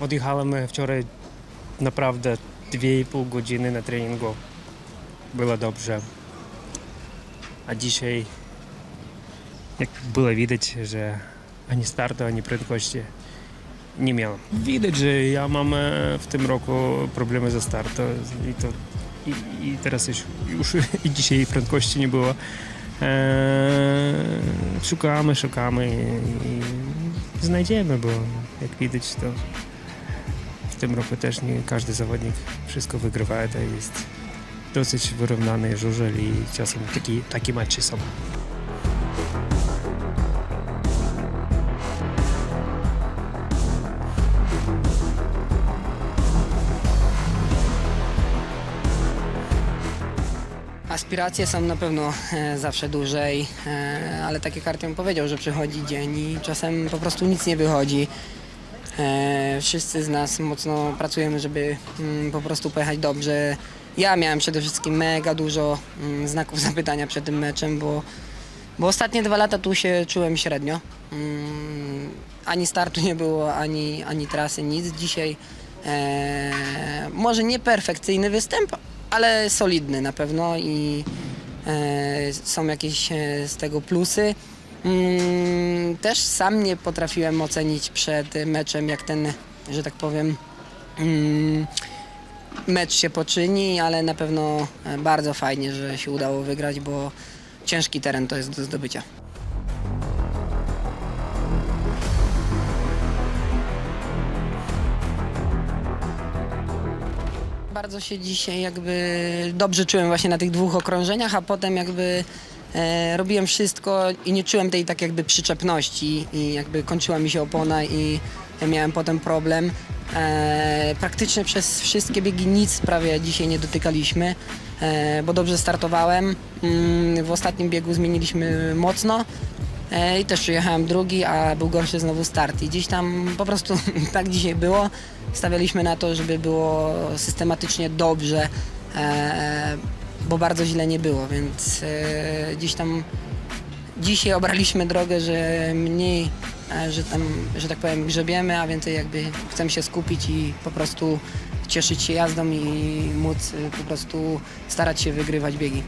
Odjechałem wczoraj naprawdę 2,5 godziny na treningu. Było dobrze. A dzisiaj, jak było widać, że ani startu, ani prędkości nie miałem. Widać, że ja mam e, w tym roku problemy ze startem i to i, i teraz już, już i dzisiaj prędkości nie było. Eee, szukamy, szukamy i, i znajdziemy, bo jak widać to w tym roku też nie każdy zawodnik wszystko wygrywa, to jest dosyć wyrównany żużel i czasem taki, takie mecze są. Aspiracje są na pewno e, zawsze dłużej, e, ale tak jak powiedział, że przychodzi dzień i czasem po prostu nic nie wychodzi. E, wszyscy z nas mocno pracujemy, żeby mm, po prostu pojechać dobrze. Ja miałem przede wszystkim mega dużo mm, znaków zapytania przed tym meczem, bo, bo ostatnie dwa lata tu się czułem średnio. Mm, ani startu nie było, ani, ani trasy, nic. Dzisiaj e, może nie perfekcyjny występ, ale solidny na pewno i e, są jakieś z tego plusy. Mm, też sam nie potrafiłem ocenić przed meczem, jak ten, że tak powiem, mm, mecz się poczyni, ale na pewno e, bardzo fajnie, że się udało wygrać, bo ciężki teren to jest do zdobycia. Bardzo się dzisiaj jakby dobrze czułem właśnie na tych dwóch okrążeniach, a potem jakby e, robiłem wszystko i nie czułem tej tak jakby przyczepności i jakby kończyła mi się opona i miałem potem problem. E, praktycznie przez wszystkie biegi nic prawie dzisiaj nie dotykaliśmy, e, bo dobrze startowałem. Mm, w ostatnim biegu zmieniliśmy mocno. I też przyjechałem drugi, a był gorszy znowu start. I gdzieś tam po prostu tak dzisiaj było. Stawialiśmy na to, żeby było systematycznie dobrze, bo bardzo źle nie było, więc e, gdzieś tam dzisiaj obraliśmy drogę, że mniej, e, że tam, że tak powiem, grzebiemy, a więcej jakby chcemy się skupić i po prostu cieszyć się jazdą i móc e, po prostu starać się wygrywać biegi.